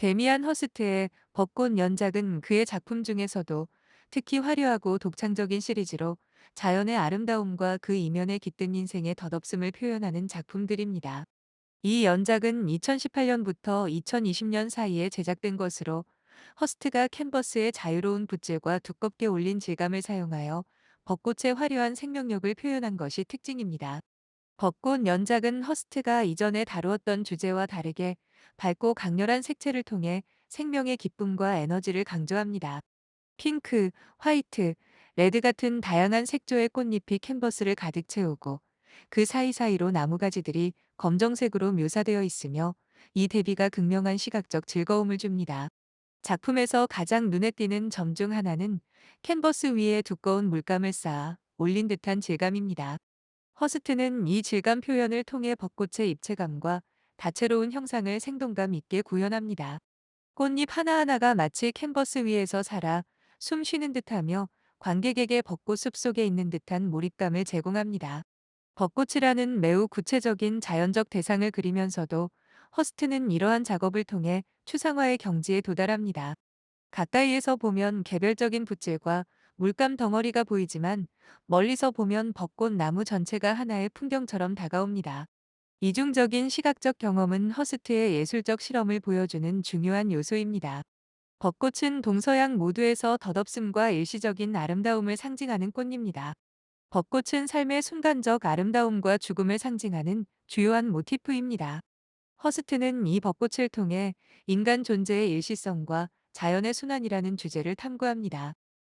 데미안 허스트의 벚꽃 연작은 그의 작품 중에서도 특히 화려하고 독창적인 시리즈로 자연의 아름다움과 그 이면에 깃든 인생의 덧없음을 표현하는 작품들입니다. 이 연작은 2018년부터 2020년 사이에 제작된 것으로 허스트가 캔버스의 자유로운 붓질과 두껍게 올린 질감을 사용하여 벚꽃의 화려한 생명력을 표현한 것이 특징입니다. 벚꽃 연작은 허스트가 이전에 다루었던 주제와 다르게 밝고 강렬한 색채를 통해 생명의 기쁨과 에너지를 강조합니다. 핑크, 화이트, 레드 같은 다양한 색조의 꽃잎이 캔버스를 가득 채우고 그 사이사이로 나무가지들이 검정색으로 묘사되어 있으며 이 대비가 극명한 시각적 즐거움을 줍니다. 작품에서 가장 눈에 띄는 점 중 하나는 캔버스 위에 두꺼운 물감을 쌓아 올린 듯한 질감입니다. 허스트는 이 질감 표현을 통해 벚꽃의 입체감과 다채로운 형상을 생동감 있게 구현합니다. 꽃잎 하나하나가 마치 캔버스 위에서 살아 숨 쉬는 듯하며 관객에게 벚꽃 숲 속에 있는 듯한 몰입감을 제공합니다. 벚꽃이라는 매우 구체적인 자연적 대상을 그리면서도 허스트는 이러한 작업을 통해 추상화의 경지에 도달합니다. 가까이에서 보면 개별적인 붓질과 물감 덩어리가 보이지만 멀리서 보면 벚꽃 나무 전체가 하나의 풍경처럼 다가옵니다. 이중적인 시각적 경험은 허스트의 예술적 실험을 보여주는 중요한 요소입니다. 벚꽃은 동서양 모두에서 덧없음과 일시적인 아름다움을 상징하는 꽃입니다. 벚꽃은 삶의 순간적 아름다움과 죽음을 상징하는 주요한 모티프입니다. 허스트는 이 벚꽃을 통해 인간 존재의 일시성과 자연의 순환이라는 주제를 탐구합니다.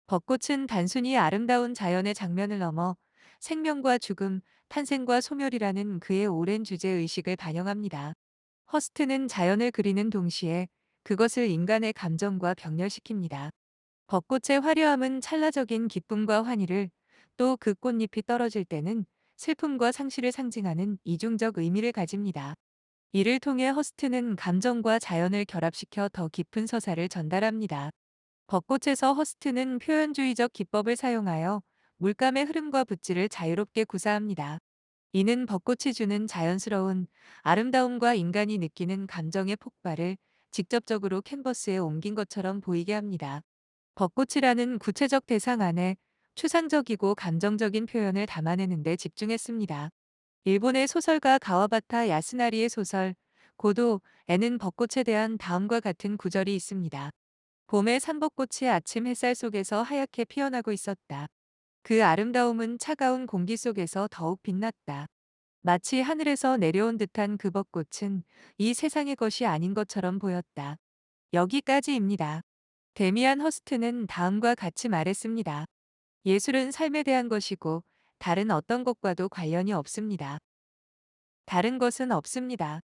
벚꽃은 단순히 아름다운 자연의 장면을 넘어 생명과 죽음, 탄생과 소멸이라는 그의 오랜 주제의식을 반영합니다. 허스트는 자연을 그리는 동시에 그것을 인간의 감정과 병렬시킵니다. 벚꽃의 화려함은 찰나적인 기쁨과 환희를 또 그 꽃잎이 떨어질 때는 슬픔과 상실을 상징하는 이중적 의미를 가집니다. 이를 통해 허스트는 감정과 자연을 결합시켜 더 깊은 서사를 전달합니다. 벚꽃에서 허스트는 표현주의적 기법을 사용하여 물감의 흐름과 붓질을 자유롭게 구사합니다. 이는 벚꽃이 주는 자연스러운 아름다움과 인간이 느끼는 감정의 폭발을 직접적으로 캔버스에 옮긴 것처럼 보이게 합니다. 벚꽃이라는 구체적 대상 안에 추상적이고 감정적인 표현을 담아내는 데 집중했습니다. 일본의 소설가 가와바타 야스나리의 소설 고도에는 벚꽃에 대한 다음과 같은 구절이 있습니다. 봄의 산벚꽃이 아침 햇살 속에서 하얗게 피어나고 있었다. 그 아름다움은 차가운 공기 속에서 더욱 빛났다. 마치 하늘에서 내려온 듯한 그 벚꽃은 이 세상의 것이 아닌 것처럼 보였다. 여기까지입니다. 데미안 허스트는 다음과 같이 말했습니다. 예술은 삶에 대한 것이고 다른 어떤 것과도 관련이 없습니다. 다른 것은 없습니다.